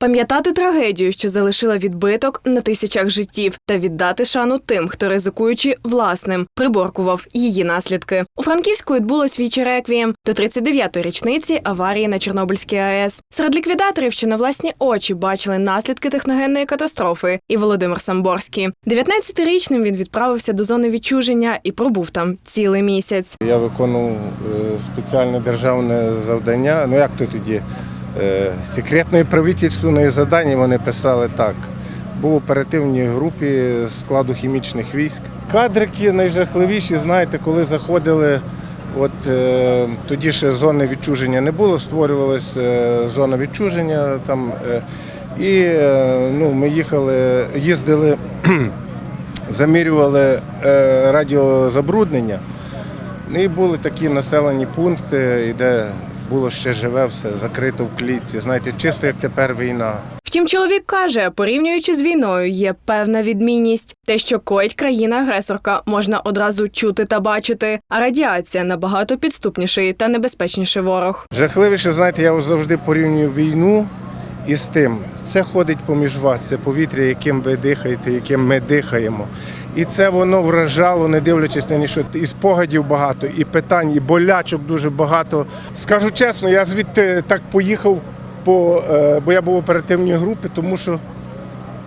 Пам'ятати трагедію, що залишила відбиток на тисячах життів, та віддати шану тим, хто ризикуючи власним, приборкував її наслідки. У Франківську відбулось віче реквієм до 39-ї річниці аварії на Чорнобильській АЕС. Серед ліквідаторів, що на власні очі бачили наслідки техногенної катастрофи, і Володимир Самборський. 19-річним він відправився до зони відчуження і пробув там цілий місяць. Я виконував е, спеціальне державне завдання. Ну як то тоді? Е, Секретної правительственної завдання вони писали так. Був в оперативній групі складу хімічних військ. Кадрики найжахливіші, знаєте, коли заходили, от е, тоді ще зони відчуження не було, створювалася е, зона відчуження там. Е, і е, ну, ми їхали, їздили, замірювали е, радіозабруднення. Ну і були такі населені пункти, де було ще живе все, закрито в клітці. Знаєте, чисто як тепер війна. Втім, чоловік каже, порівнюючи з війною, є певна відмінність. Те, що коїть країна-агресорка, можна одразу чути та бачити, а радіація набагато підступніший та небезпечніший ворог. Жахливіше, знаєте, я завжди порівнюю війну із тим. Це ходить поміж вас, це повітря, яким ви дихаєте, яким ми дихаємо. І це воно вражало, не дивлячись на ніщо. І спогадів багато, і питань, і болячок дуже багато. Скажу чесно, я звідти так поїхав, по, е, бо я був в оперативній групі, тому що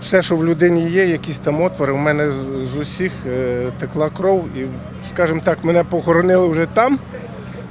все, що в людині є, якісь там отвори, у мене з, з усіх е, текла кров. І, скажімо так, мене похоронили вже там.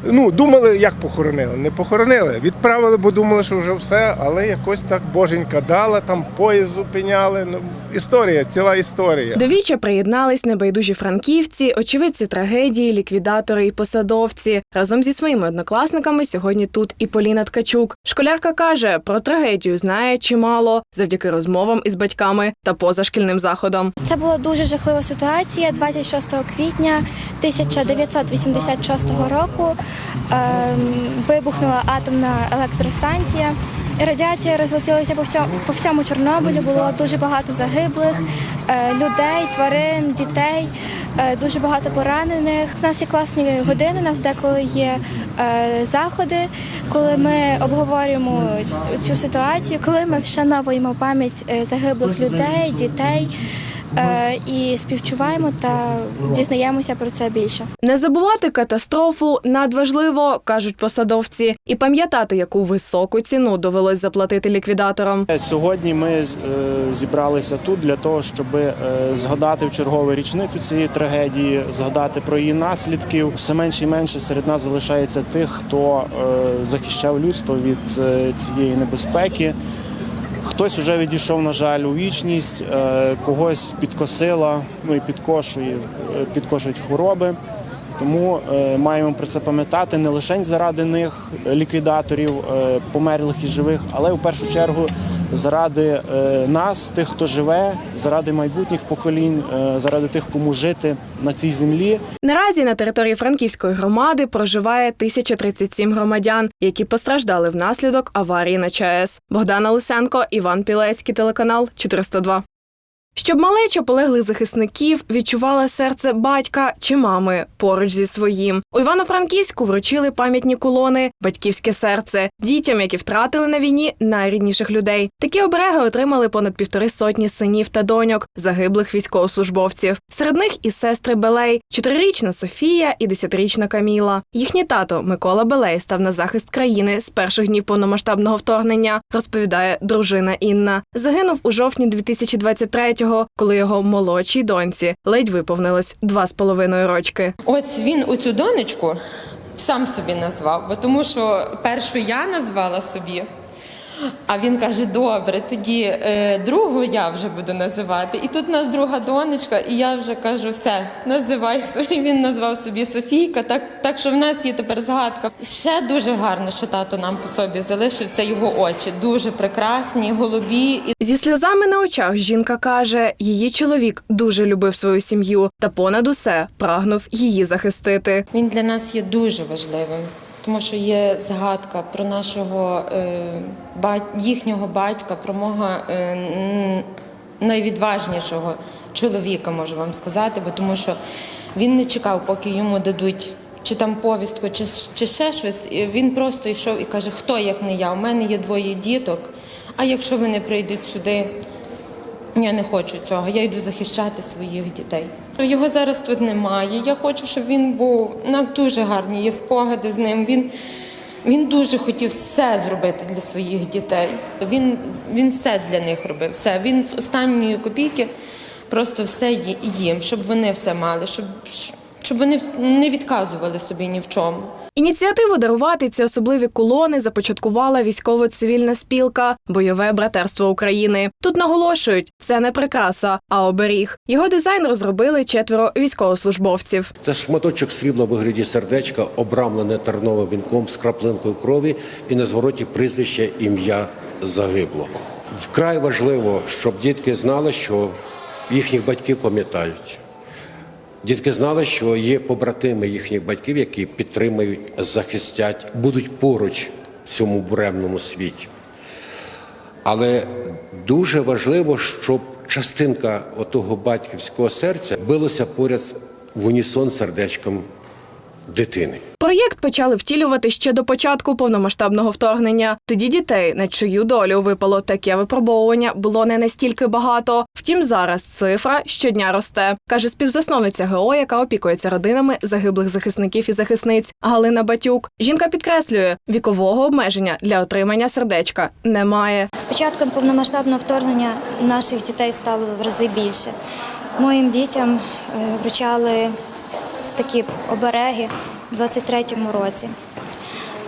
Ну, думали, як похоронили. Не похоронили. Відправили, бо думали, що вже все, але якось так боженька дала, там поїзд зупиняли. Ну, історія, ціла історія. Довіча приєднались небайдужі франківці, очевидці трагедії, ліквідатори і посадовці. Разом зі своїми однокласниками сьогодні тут і Поліна Ткачук. Школярка каже, про трагедію знає чимало завдяки розмовам із батьками та позашкільним заходам. Це була дуже жахлива ситуація. 26 квітня 1986 року ем, вибухнула атомна електростанція. Радіація розлетілася по всьому, по всьому Чорнобилю. Було дуже багато загиблих е, людей, тварин, дітей, дуже багато поранених. У нас є класні години. У нас деколи є е, заходи, коли ми обговорюємо цю ситуацію, коли ми вшановуємо пам'ять е, загиблих людей, дітей. Е, і співчуваємо та дізнаємося про це більше. Не забувати катастрофу надважливо, кажуть посадовці, і пам'ятати, яку високу ціну довелось заплатити ліквідаторам. Сьогодні ми е, зібралися тут для того, щоб е, згадати в чергову річницю цієї трагедії, згадати про її наслідків. Все менше і менше серед нас залишається тих, хто е, захищав людство від е, цієї небезпеки. Хтось вже відійшов, на жаль, у вічність, е, когось підкосила, ну і підкошує, е, підкошують хвороби. Тому е, маємо про це пам'ятати не лише заради них, ліквідаторів, померлих і живих, але в першу чергу заради е, нас, тих, хто живе, заради майбутніх поколінь, е, заради тих, кому жити на цій землі. Наразі на території Франківської громади проживає 1037 громадян, які постраждали внаслідок аварії на ЧАЕС. Богдана Лисенко, Іван Пілецький, телеканал 402. Щоб малеча полеглих захисників відчувала серце батька чи мами поруч зі своїм. У Івано-Франківську вручили пам'ятні колони Батьківське серце дітям, які втратили на війні найрідніших людей. Такі обереги отримали понад півтори сотні синів та доньок загиблих військовослужбовців. Серед них і сестри Белей, чотирирічна Софія і десятирічна Каміла. Їхній тато Микола Белей став на захист країни з перших днів повномасштабного вторгнення, розповідає дружина Інна. Загинув у жовтні 2023-го, коли його молодшій доньці ледь виповнилось два з половиною рочки. Ось він у цю донечку сам собі назвав, бо тому що першу я назвала собі. А він каже: добре, тоді е, другу я вже буду називати. І тут у нас друга донечка, і я вже кажу, все, називай собі. Він назвав собі Софійка. Так, так що в нас є тепер згадка. Ще дуже гарно, що тато нам по собі залишив. Це його очі. Дуже прекрасні, голубі. Зі сльозами на очах жінка каже, її чоловік дуже любив свою сім'ю та понад усе прагнув її захистити. Він для нас є дуже важливим, тому що є згадка про нашого е, їхнього батька, про мого е, найвідважнішого чоловіка, можу вам сказати, бо тому що він не чекав, поки йому дадуть. Чи там повістку, чи, чи ще щось. Він просто йшов і каже, хто як не я. У мене є двоє діток, А якщо вони прийдуть сюди, я не хочу цього. Я йду захищати своїх дітей. Його зараз тут немає. Я хочу, щоб він був. У нас дуже гарні є спогади з ним. Він, він дуже хотів все зробити для своїх дітей. Він, він все для них робив. Все. Він з останньої копійки просто все їм, щоб вони все мали, щоб, щоб вони не відказували собі ні в чому. Ініціативу дарувати ці особливі колони започаткувала військово-цивільна спілка Бойове братерство України. Тут наголошують, це не прикраса, а оберіг. Його дизайн розробили четверо військовослужбовців. Це шматочок срібла в вигляді сердечка, обрамлене терновим вінком з краплинкою крові і на звороті прізвище ім'я загиблого. Вкрай важливо, щоб дітки знали, що їхніх батьків пам'ятають. Дітки знали, що є побратими їхніх батьків, які підтримують, захистять, будуть поруч в цьому буремному світі. Але дуже важливо, щоб частинка отого батьківського серця билася поряд в унісон сердечком дитини. Проєкт почали втілювати ще до початку повномасштабного вторгнення. Тоді дітей, на чию долю випало таке випробовування, було не настільки багато. Втім, зараз цифра щодня росте, каже співзасновниця ГО, яка опікується родинами загиблих захисників і захисниць Галина Батюк. Жінка підкреслює, вікового обмеження для отримання сердечка немає. З початком повномасштабного вторгнення наших дітей стало в рази більше. Моїм дітям е, вручали такі обереги у 23-му році.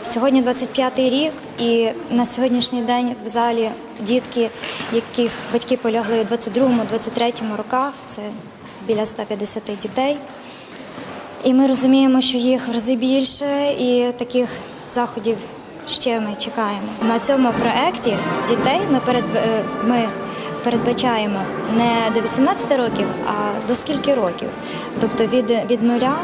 Сьогодні 25-й рік, і на сьогоднішній день в залі дітки, яких батьки полягли у 22-му, 23-му роках, це біля 150 дітей. І ми розуміємо, що їх в рази більше, і таких заходів ще ми чекаємо. На цьому проєкті дітей ми перед е, ми передбачаємо не до 18 років, а до скільки років. Тобто від, від нуля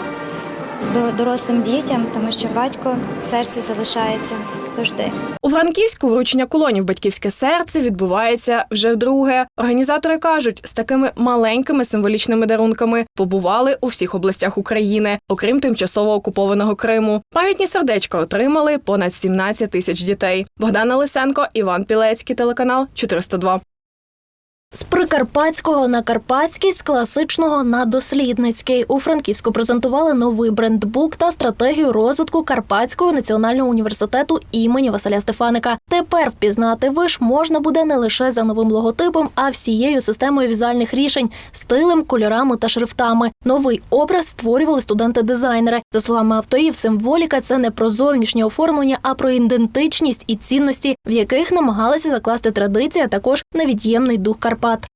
дорослим дітям, тому що батько в серці залишається завжди. У Франківську вручення колонів батьківське серце відбувається вже вдруге. Організатори кажуть, з такими маленькими символічними дарунками побували у всіх областях України, окрім тимчасово окупованого Криму. Пам'ятні сердечка отримали понад 17 тисяч дітей. Богдана Лисенко, Іван Пілецький, телеканал 402. З прикарпатського на карпатський, з класичного на дослідницький. У Франківську презентували новий брендбук та стратегію розвитку Карпатського національного університету імені Василя Стефаника. Тепер впізнати виш можна буде не лише за новим логотипом, а всією системою візуальних рішень, стилем, кольорами та шрифтами. Новий образ створювали студенти-дизайнери. За словами авторів, символіка це не про зовнішнє оформлення, а про ідентичність і цінності, в яких намагалися закласти традиції, а також невід'ємний дух Карпат.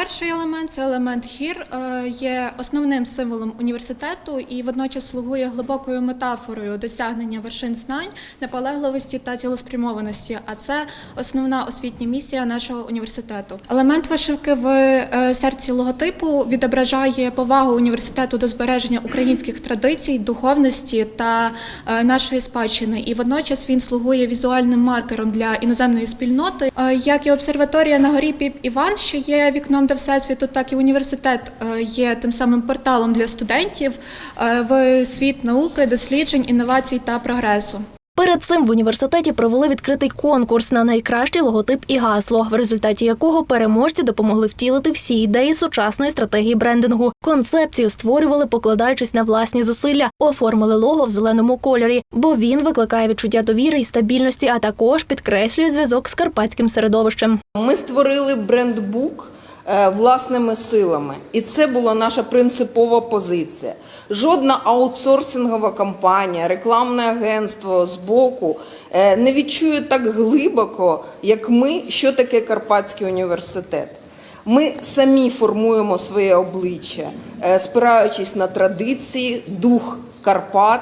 Перший елемент це елемент гір, е, є основним символом університету і водночас слугує глибокою метафорою досягнення вершин знань, наполегливості та цілеспрямованості. А це основна освітня місія нашого університету. Елемент вишивки в е, серці логотипу відображає повагу університету до збереження українських традицій, духовності та е, нашої спадщини. І водночас він слугує візуальним маркером для іноземної спільноти, як і обсерваторія на горі Піп Іван, що є вікном до всесвіту, так і університет е, є тим самим порталом для студентів е, в світ науки, досліджень, інновацій та прогресу. Перед цим в університеті провели відкритий конкурс на найкращий логотип і гасло, в результаті якого переможці допомогли втілити всі ідеї сучасної стратегії брендингу. Концепцію створювали, покладаючись на власні зусилля, оформили лого в зеленому кольорі, бо він викликає відчуття довіри і стабільності, а також підкреслює зв'язок з карпатським середовищем. Ми створили брендбук власними силами, і це була наша принципова позиція. Жодна аутсорсингова компанія, рекламне агентство з боку е, не відчує так глибоко, як ми, що таке Карпатський університет. Ми самі формуємо своє обличчя, е, спираючись на традиції, дух Карпат,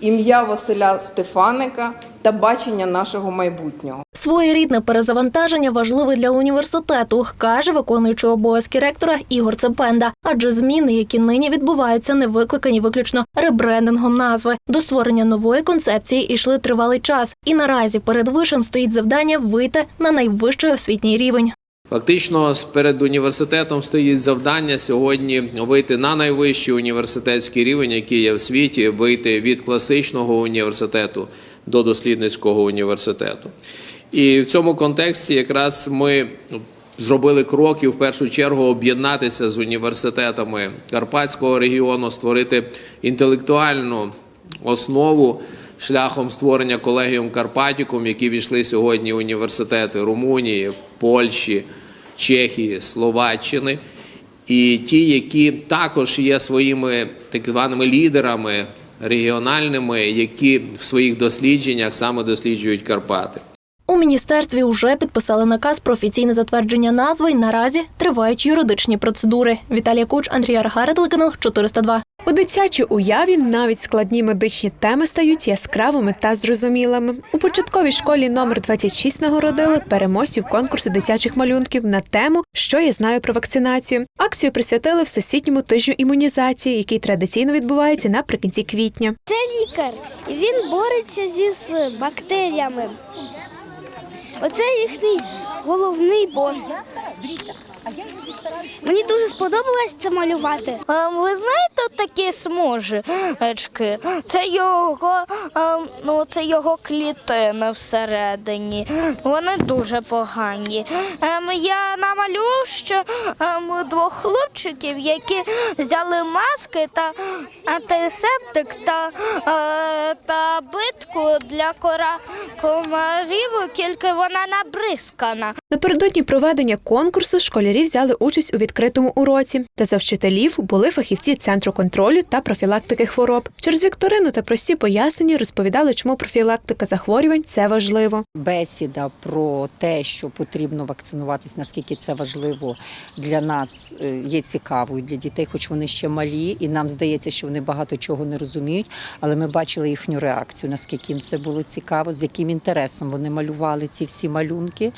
ім'я Василя Стефаника та бачення нашого майбутнього. Своєрідне перезавантаження важливе для університету, каже виконуючий обов'язки ректора Ігор Цепенда. Адже зміни, які нині відбуваються, не викликані виключно ребрендингом назви. До створення нової концепції йшли тривалий час, і наразі перед вишем стоїть завдання вийти на найвищий освітній рівень. Фактично, перед університетом стоїть завдання сьогодні вийти на найвищий університетський рівень, який є в світі, вийти від класичного університету до дослідницького університету. І в цьому контексті якраз ми ну, зробили кроки в першу чергу об'єднатися з університетами Карпатського регіону, створити інтелектуальну основу шляхом створення колегіум Карпатікум, які війшли сьогодні університети Румунії, Польщі, Чехії, Словаччини. І ті, які також є своїми так званими лідерами регіональними, які в своїх дослідженнях саме досліджують Карпати. У міністерстві вже підписали наказ про офіційне затвердження назви і наразі тривають юридичні процедури. Віталія Куч, Андрій Аргари, телеканал 402. У дитячій уяві навіть складні медичні теми стають яскравими та зрозумілими. У початковій школі номер 26 нагородили переможців конкурсу дитячих малюнків на тему Що я знаю про вакцинацію. Акцію присвятили всесвітньому тижню імунізації, який традиційно відбувається наприкінці квітня. Це лікар, і він бореться зі з бактеріями. Оце їхній головний бос. Мені дуже сподобалось це малювати. Ви знаєте такі смужечки? Це його, ну, це його клітини всередині. Вони дуже погані. Ем, Я намалював ще ем, двох хлопчиків, які взяли маски та антисептик та, е, та битку для кора комарів, тільки вона набризкана. Напередодні проведення конкурсу школярі взяли участь у відкритому уроці, та за вчителів були фахівці центру контролю та профілактики хвороб. Через вікторину та прості пояснення розповідали, чому профілактика захворювань це важливо. бесіда про те, що потрібно вакцинуватись, наскільки це важливо для нас е, є цікавою для дітей, хоч вони ще малі, і нам здається, що вони багато чого не розуміють. Але ми бачили їхню реакцію, наскільки їм це було цікаво, з яким інтересом вони малювали ці всі малюнки.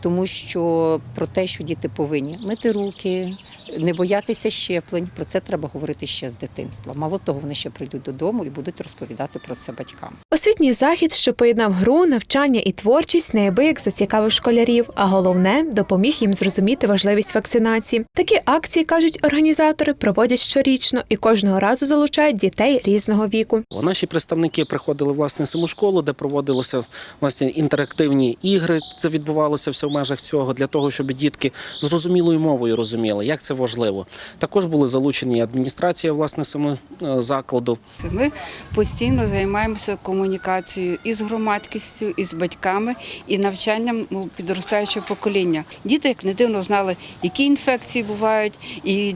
Тому що про те, що діти повинні мити руки, не боятися щеплень, про це треба говорити ще з дитинства. Мало того, вони ще прийдуть додому і будуть розповідати про це батькам. Освітній захід, що поєднав гру, навчання і творчість, неабияк зацікавив школярів, а головне допоміг їм зрозуміти важливість вакцинації. Такі акції кажуть організатори, проводять щорічно і кожного разу залучають дітей різного віку. Наші представники приходили власне саму школу, де проводилися власне інтерактивні ігри. Це відбувалося все в межах цього для того, щоб дітки зрозумілою мовою розуміли, як це важливо. Також були залучені адміністрація власне саме е, закладу. Ми постійно займаємося комунікацією і з громадськістю, і з батьками, і навчанням ну, підростаючого покоління. Діти, як не дивно, знали, які інфекції бувають, і,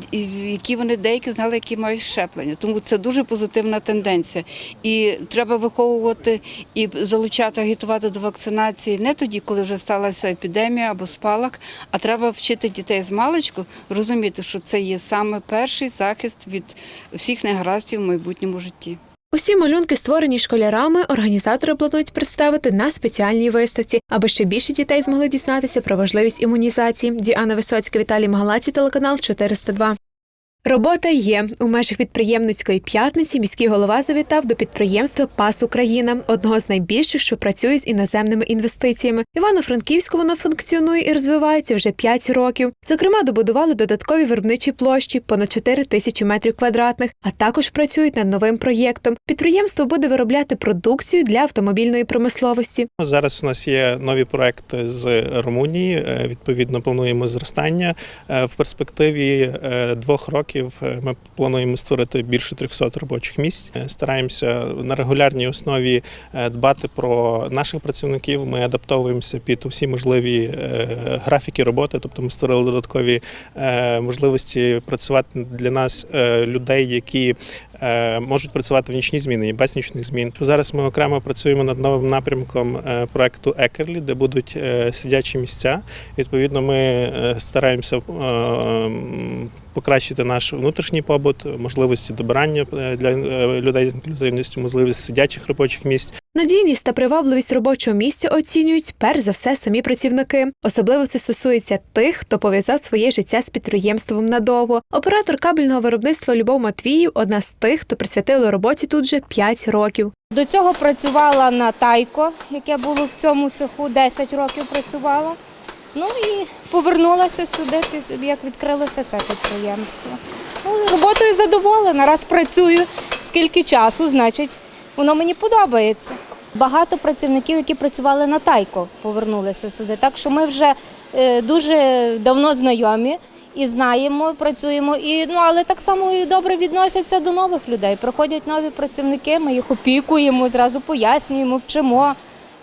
які вони деякі знали, які мають щеплення. Тому це дуже позитивна тенденція. І треба виховувати і залучати, агітувати до вакцинації не тоді, коли вже сталася епідемія або спалах, а треба вчити дітей з маличку розуміти, що це є саме перший захист від всіх негараздів в майбутньому житті. Усі малюнки, створені школярами, організатори планують представити на спеціальній виставці, аби ще більше дітей змогли дізнатися про важливість імунізації. Діана Висоцька, Віталій Магалаці, телеканал 402. Робота є у межах підприємницької п'ятниці. Міський голова завітав до підприємства Пас Україна, одного з найбільших, що працює з іноземними інвестиціями. Івано-Франківську воно функціонує і розвивається вже 5 років. Зокрема, добудували додаткові виробничі площі понад 4 тисячі метрів квадратних, а також працюють над новим проєктом. Підприємство буде виробляти продукцію для автомобільної промисловості. Зараз у нас є нові проекти з Румунії. Е, Відповідно, плануємо зростання Е, в перспективі е, двох років. Е, Ми плануємо створити більше 300 робочих місць. Е, Стараємося на регулярній основі е, дбати про наших працівників. Ми адаптовуємося під усі можливі графіки роботи. Тобто, ми створили додаткові можливості працювати для нас людей, які можуть працювати в нічні зміни і без нічних змін. Зараз ми окремо працюємо над новим напрямком е, проекту Екерлі, де будуть е, сидячі місця. Відповідно, ми е, стараємося е, покращити наш внутрішній побут, можливості добирання е, для е, людей з інклюзивністю, можливість сидячих робочих місць. Надійність та привабливість робочого місця оцінюють перш за все самі працівники. Особливо це стосується тих, хто пов'язав своє життя з підприємством надовго. Оператор кабельного виробництва Любов Матвіїв одна з тих, хто присвятила роботі тут вже 5 років. До цього працювала на Тайко, яке було в цьому цеху, 10 років працювала. Ну і повернулася сюди, як відкрилося це підприємство. Ну, роботою задоволена. Раз працюю скільки часу, значить, воно мені подобається. Багато працівників, які працювали на тайко, повернулися сюди. Так що ми вже е, дуже давно знайомі і знаємо, працюємо. І ну але так само і добре відносяться до нових людей. Приходять нові працівники, ми їх опікуємо, зразу пояснюємо, вчимо,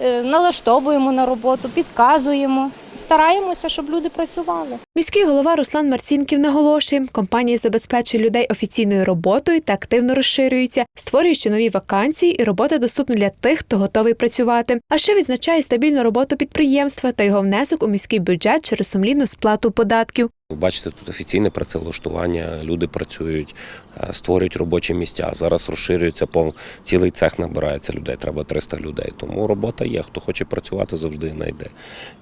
е, налаштовуємо на роботу, підказуємо. Стараємося, щоб люди працювали. Міський голова Руслан Марцінків наголошує, компанії забезпечує людей офіційною роботою та активно розширюються, створюючи нові вакансії, і робота доступна для тих, хто готовий працювати. А ще відзначає стабільну роботу підприємства та його внесок у міський бюджет через сумлінну сплату податків. Бачите, тут офіційне працевлаштування, люди працюють, е, створюють робочі місця. Зараз розширюється пов... цілий цех набирається людей, треба 300 людей. Тому робота є. Хто хоче працювати, завжди знайде.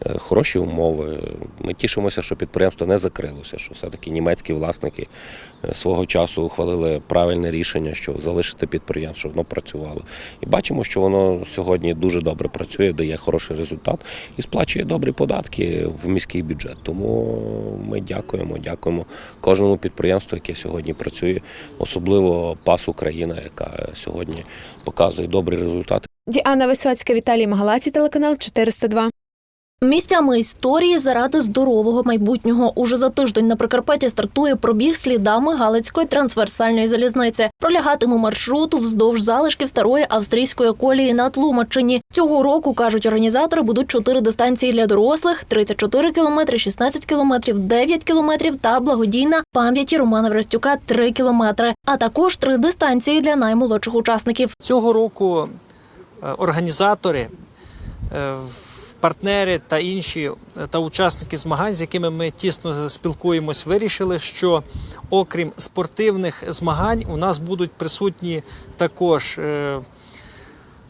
Е, Хороші умови. Ми тішимося, що підприємство не закрилося, що все-таки німецькі власники е, свого часу ухвалили правильне рішення, що залишити підприємство, щоб воно працювало. І бачимо, що воно сьогодні дуже добре працює, дає хороший результат і сплачує добрі податки в міський бюджет. Тому ми дякуємо, дякуємо кожному підприємству, яке сьогодні працює, особливо ПАС Україна, яка сьогодні показує добрі результати. Діана Висоцька, Віталій Магалаці, телеканал 402. Місцями історії заради здорового майбутнього. Уже за тиждень на Прикарпатті стартує пробіг слідами Галицької трансверсальної залізниці. Пролягатиме маршрут вздовж залишків старої австрійської колії на Тлумаччині. Цього року кажуть організатори будуть чотири дистанції для дорослих: 34 кілометри, 16 кілометрів, 9 кілометрів та благодійна пам'яті Романа Врастюка 3 кілометри. А також три дистанції для наймолодших учасників. Цього року е, організатори, е, партнери та інші е, та учасники змагань, з якими ми тісно спілкуємось, вирішили, що окрім спортивних змагань у нас будуть присутні також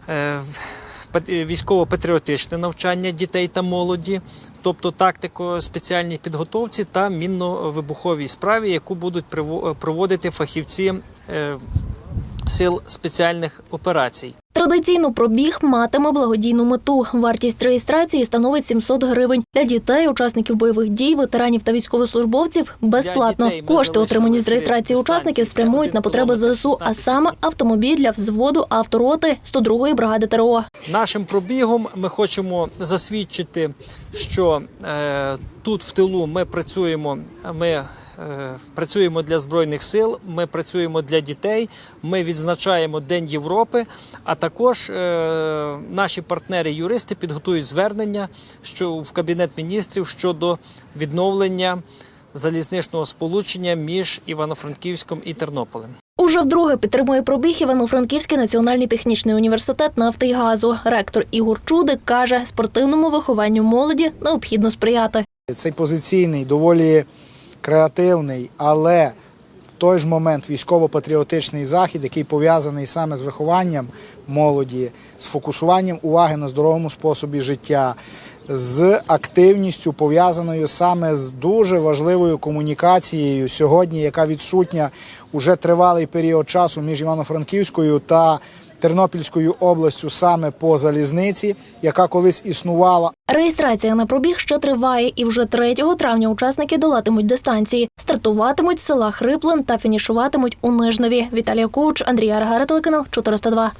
Е, е, Військово-патріотичне навчання дітей та молоді, тобто тактико спеціальній підготовці та мінно-вибуховій справі, яку будуть проводити фахівці е, сил спеціальних операцій. Традиційно пробіг матиме благодійну мету. Вартість реєстрації становить 700 гривень. Для дітей, учасників бойових дій, ветеранів та військовослужбовців безплатно. Кошти, отримані з реєстрації учасників, спрямують на потреби ЗСУ, а саме автомобіль для взводу автороти 102-ї бригади ТРО. Нашим пробігом ми хочемо засвідчити, що е, тут в тилу ми працюємо. Ми працюємо для збройних сил, ми працюємо для дітей. Ми відзначаємо День Європи. А також е, наші партнери-юристи підготують звернення що в кабінет міністрів щодо відновлення залізничного сполучення між Івано-Франківськом і Тернополем. Уже вдруге підтримує пробіг Івано-Франківський національний технічний університет нафти і газу. Ректор Ігор Чудик каже, спортивному вихованню молоді необхідно сприяти. Цей позиційний, доволі креативний, але в той ж момент військово-патріотичний захід, який пов'язаний саме з вихованням молоді, з фокусуванням уваги на здоровому способі життя, з активністю пов'язаною саме з дуже важливою комунікацією сьогодні, яка відсутня уже тривалий період часу між Івано-Франківською та Тернопільською областю саме по залізниці, яка колись існувала. Реєстрація на пробіг ще триває, і вже 3 травня учасники долатимуть дистанції. Стартуватимуть села Хриплин та фінішуватимуть у Нижневі. Віталія Коуч, Андрій Аргара, телеканал 402.